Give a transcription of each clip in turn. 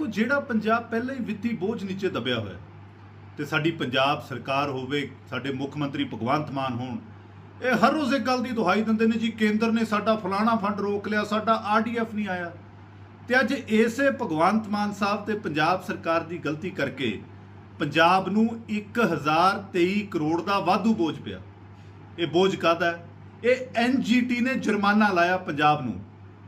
ਦੇਖੋ ਜਿਹੜਾ ਪੰਜਾਬ ਪਹਿਲਾਂ ਹੀ ਵਿੱਤੀ ਬੋਝ ਨੀਚੇ ਦਬਿਆ ਹੋਇਆ ਹੈ, ਤੇ ਸਾਡੀ ਪੰਜਾਬ ਸਰਕਾਰ ਹੋਵੇ ਸਾਡੇ ਮੁੱਖ ਮੰਤਰੀ ਭਗਵੰਤ ਮਾਨ ਹੋਣ ਇਹ ਹਰ ਰੋਜ਼ ਇੱਕ ਗੱਲ ਦੀ ਦੁਹਾਈ ਦਿੰਦੇ ਨੇ ਜੀ ਕੇਂਦਰ ਨੇ ਸਾਡਾ ਫਲਾਣਾ ਫੰਡ ਰੋਕ ਲਿਆ ਸਾਡਾ ਆਰਡੀਐਫ ਨਹੀਂ ਆਇਆ। ਤੇ ਅੱਜ ਇਸੇ ਭਗਵੰਤ ਮਾਨ ਸਾਹਿਬ ਤੇ ਪੰਜਾਬ ਸਰਕਾਰ ਦੀ ਗਲਤੀ ਕਰਕੇ ਪੰਜਾਬ ਨੂੰ 1023 ਕਰੋੜ ਦਾ ਵਾਧੂ ਬੋਝ ਪਿਆ। ਇਹ ਬੋਝ ਕਾਹਦਾ ਹੈ? ਇਹ ਐਨਜੀਟੀ ਨੇ ਜੁਰਮਾਨਾ ਲਾਇਆ ਪੰਜਾਬ ਨੂੰ।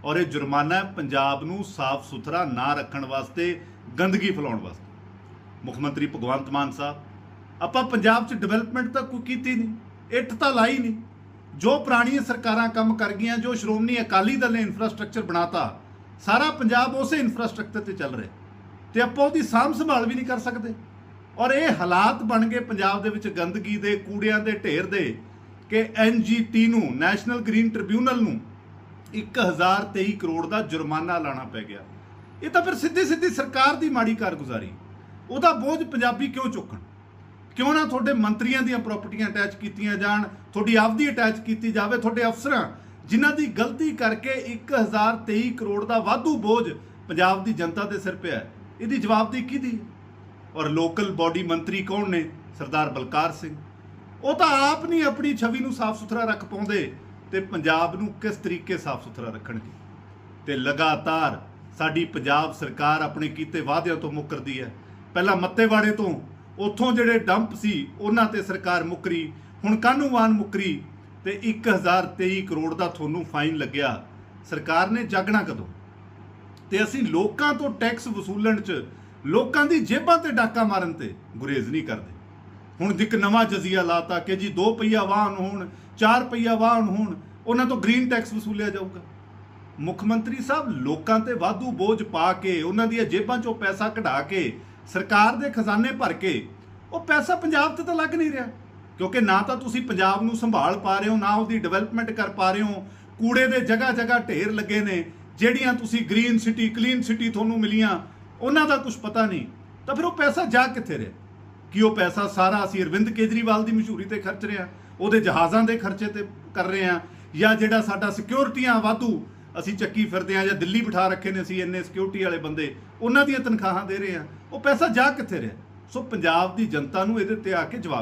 ਔਰ ਇਹ ਜੁਰਮਾਨਾ ਪੰਜਾਬ ਨੂੰ ਸਾਫ਼ ਸੁਥਰਾ ਨਾ ਰੱਖਣ ਵਾਸਤੇ, ਗੰਦਗੀ ਫੈਲਾਉਣ ਵਾਸਤੇ। ਮੁੱਖ ਮੰਤਰੀ ਭਗਵੰਤ ਮਾਨ ਸਾਹਿਬ, ਆਪਾਂ ਪੰਜਾਬ 'ਚ ਡਿਵੈਲਪਮੈਂਟ ਤਾਂ ਕੋਈ ਕੀਤੀ ਨਹੀਂ, ਇੱਟ ਤਾਂ ਲਾਈ ਨਹੀਂ। ਜੋ ਪੁਰਾਣੀਆਂ ਸਰਕਾਰਾਂ ਕੰਮ ਕਰ ਗਈਆਂ, ਜੋ ਸ਼੍ਰੋਮਣੀ ਅਕਾਲੀ ਦਲ ਨੇ ਇਨਫਰਾਸਟ੍ਰਕਚਰ ਬਣਾਤਾ, ਸਾਰਾ ਪੰਜਾਬ ਉਸੇ ਇਨਫਰਾਸਟ੍ਰਕਚਰ ਤੇ ਚੱਲ ਰਿਹਾ। ਤੇ ਆਪਾਂ ਉਹਦੀ ਸਾਂਭ ਸੰਭਾਲ ਵੀ ਨਹੀਂ ਕਰ ਸਕਦੇ। ਔਰ ਇਹ ਹਾਲਾਤ ਬਣ ਗਏ ਪੰਜਾਬ ਦੇ ਵਿੱਚ ਗੰਦਗੀ ਦੇ, ਕੂੜਿਆਂ ਦੇ, ਢੇਰ ਦੇ, ਕਿ ਐਨਜੀਟੀ ਨੂੰ ਨੈਸ਼ਨਲ ਗ੍ਰੀਨ ਟ੍ਰਿਬਿਊਨਲ ਨੂੰ 1023 ਕਰੋੜ ਦਾ ਜੁਰਮਾਨਾ ਲਾਣਾ ਪੈ ਗਿਆ। ਇਹ ਤਾਂ ਫਿਰ ਸਿੱਧੀ ਸਿੱਧੀ ਸਰਕਾਰ ਦੀ ਮਾੜੀ ਕਾਰਗੁਜ਼ਾਰੀ। ਉਹਦਾ ਬੋਝ ਪੰਜਾਬੀ ਕਿਉਂ ਚੁੱਕਣ? ਕਿਉਂ ਨਾ ਤੁਹਾਡੇ ਮੰਤਰੀਆਂ ਦੀਆਂ ਪ੍ਰਾਪਰਟੀਆਂ ਅਟੈਚ ਕੀਤੀਆਂ ਜਾਣ, ਤੁਹਾਡੀ ਆਪਦੀ ਅਟੈਚ ਕੀਤੀ ਜਾਵੇ, ਤੁਹਾਡੇ ਅਫਸਰਾਂ, ਜਿਨ੍ਹਾਂ ਦੀ ਗਲਤੀ ਕਰਕੇ 1023 ਕਰੋੜ ਦਾ ਵਾਧੂ ਬੋਝ ਪੰਜਾਬ ਦੀ ਜਨਤਾ ਦੇ ਸਿਰ ਪਿਆ ਇਹਦੀ ਜਵਾਬਦੇਹੀ ਕਿਹਦੀ ਹੈ? ਔਰ ਲੋਕਲ ਬਾਡੀ ਮੰਤਰੀ ਕੌਣ ਨੇ? ਸਰਦਾਰ ਬਲਕਾਰ ਸਿੰਘ। ਉਹ ਤਾਂ ਆਪ ਨਹੀਂ ਆਪਣੀ ਛਵੀ ਨੂੰ ਸਾਫ਼ ਸੁਥਰਾ ਰੱਖ ਪਾਉਂਦੇ। ਤੇ ਪੰਜਾਬ ਨੂੰ ਕਿਸ ਤਰੀਕੇ ਸਾਫ਼ ਸੁਥਰਾ ਰੱਖਣਗੇ? ਤੇ ਲਗਾਤਾਰ ਸਾਡੀ ਪੰਜਾਬ ਸਰਕਾਰ ਆਪਣੇ ਕੀਤੇ ਵਾਅਦਿਆਂ ਤੋਂ ਮੁੱਕਰਦੀ ਹੈ। ਪਹਿਲਾਂ ਮੱਤੇਵਾੜੇ ਤੋਂ, ਉੱਥੋਂ ਜਿਹੜੇ ਡੰਪ ਸੀ, ਉਹਨਾਂ ਤੇ ਸਰਕਾਰ ਮੁੱਕਰੀ, ਹੁਣ ਕਾਨੂੰਵਾਨ ਮੁੱਕਰੀ ਤੇ 1023 ਕਰੋੜ ਦਾ ਤੁਹਾਨੂੰ ਫਾਈਨ ਲੱਗਿਆ। ਸਰਕਾਰ ਨੇ ਜਾਗਣਾ ਕਦੋਂ? ਤੇ ਅਸੀਂ ਲੋਕਾਂ ਤੋਂ ਟੈਕਸ ਵਸੂਲਣ 'ਚ ਲੋਕਾਂ ਦੀ ਜੇਬਾਂ ਤੇ ਡਾਕਾ ਮਾਰਨ ਤੇ ਗੁਰੇਜ਼ ਨਹੀਂ ਕਰਦੇ। ਹੁਣ ਇੱਕ ਨਵਾਂ ਜਜ਼ੀਆ ਲਾਤਾ ਕਿ ਜੀ 2 ਪਹੀਆ ਵਾਹਨ ਹੋਣ 4 ਪਹੀਆ ਵਾਹਨ ਹੋਣ, ਉਹਨਾਂ ਤੋਂ ਗ੍ਰੀਨ ਟੈਕਸ ਵਸੂਲਿਆ ਜਾਊਗਾ। ਮੁੱਖ ਮੰਤਰੀ ਸਾਹਿਬ, ਲੋਕਾਂ ਤੇ ਵਾਧੂ ਬੋਝ ਪਾ ਕੇ, ਉਹਨਾਂ ਦੀਆਂ ਜੇਬਾਂ 'ਚੋਂ ਪੈਸਾ ਕਢਾ ਕੇ, ਸਰਕਾਰ ਦੇ ਖਜ਼ਾਨੇ ਭਰ ਕੇ, ਉਹ ਪੈਸਾ ਪੰਜਾਬ ਤੇ ਤਾਂ ਲੱਗ ਨਹੀਂ ਰਿਹਾ। ਕਿਉਂਕਿ ਨਾ ਤਾਂ ਤੁਸੀਂ ਪੰਜਾਬ ਨੂੰ ਸੰਭਾਲ ਪਾ ਰਹੇ ਹੋ, ਨਾ ਉਹਦੀ ਡਿਵੈਲਪਮੈਂਟ ਕਰ ਪਾ ਰਹੇ ਹੋ। ਕੂੜੇ ਦੇ ਜਗ੍ਹਾ ਜਗ੍ਹਾ ਢੇਰ ਲੱਗੇ ਨੇ, ਜਿਹੜੀਆਂ ਤੁਸੀਂ ਗ੍ਰੀਨ ਸਿਟੀ ਕਲੀਨ ਸਿਟੀ ਤੁਹਾਨੂੰ ਮਿਲੀਆਂ, ਉਹਨਾਂ ਦਾ ਕੁਝ ਪਤਾ ਨਹੀਂ। ਤਾਂ ਫਿਰ ਉਹ ਪੈਸਾ ਜਾ ਕਿੱਥੇ ਰਿਹਾ? ਕਿ ਉਹ ਪੈਸਾ ਸਾਰਾ ਅਸੀਂ ਅਰਵਿੰਦ ਕੇਜਰੀਵਾਲ ਦੀ ਮਸ਼ਹੂਰੀ ਤੇ ਖਰਚ ਰਹੇ ਹਾਂ, ਉਹਦੇ ਜਹਾਜ਼ਾਂ ਦੇ ਖਰਚੇ ਤੇ ਕਰ ਰਹੇ ਹਾਂ, ਜਾਂ ਜਿਹੜਾ ਸਾਡਾ ਸਿਕਿਉਰਿਟੀਆਂ ਵਾਧੂ ਅਸੀਂ ਚੱਕੀ ਫਿਰਦੇ ਹਾਂ ਜਾਂ ਦਿੱਲੀ ਬਿਠਾ ਰੱਖੇ ਨੇ ਅਸੀਂ ਇੰਨੇ ਸਿਕਿਉਰਿਟੀ ਵਾਲੇ ਬੰਦੇ, ਉਹਨਾਂ ਦੀਆਂ ਤਨਖਾਹਾਂ ਦੇ ਰਹੇ ਹਾਂ, ਉਹ ਪੈਸਾ ਜਾ ਕਿੱਥੇ ਰਿਹਾ? ਸੋ ਪੰਜਾਬ ਦੀ ਜਨਤਾ ਨੂੰ ਇਹਦੇ ਤੇ ਆ ਕੇ ਜਵਾਬ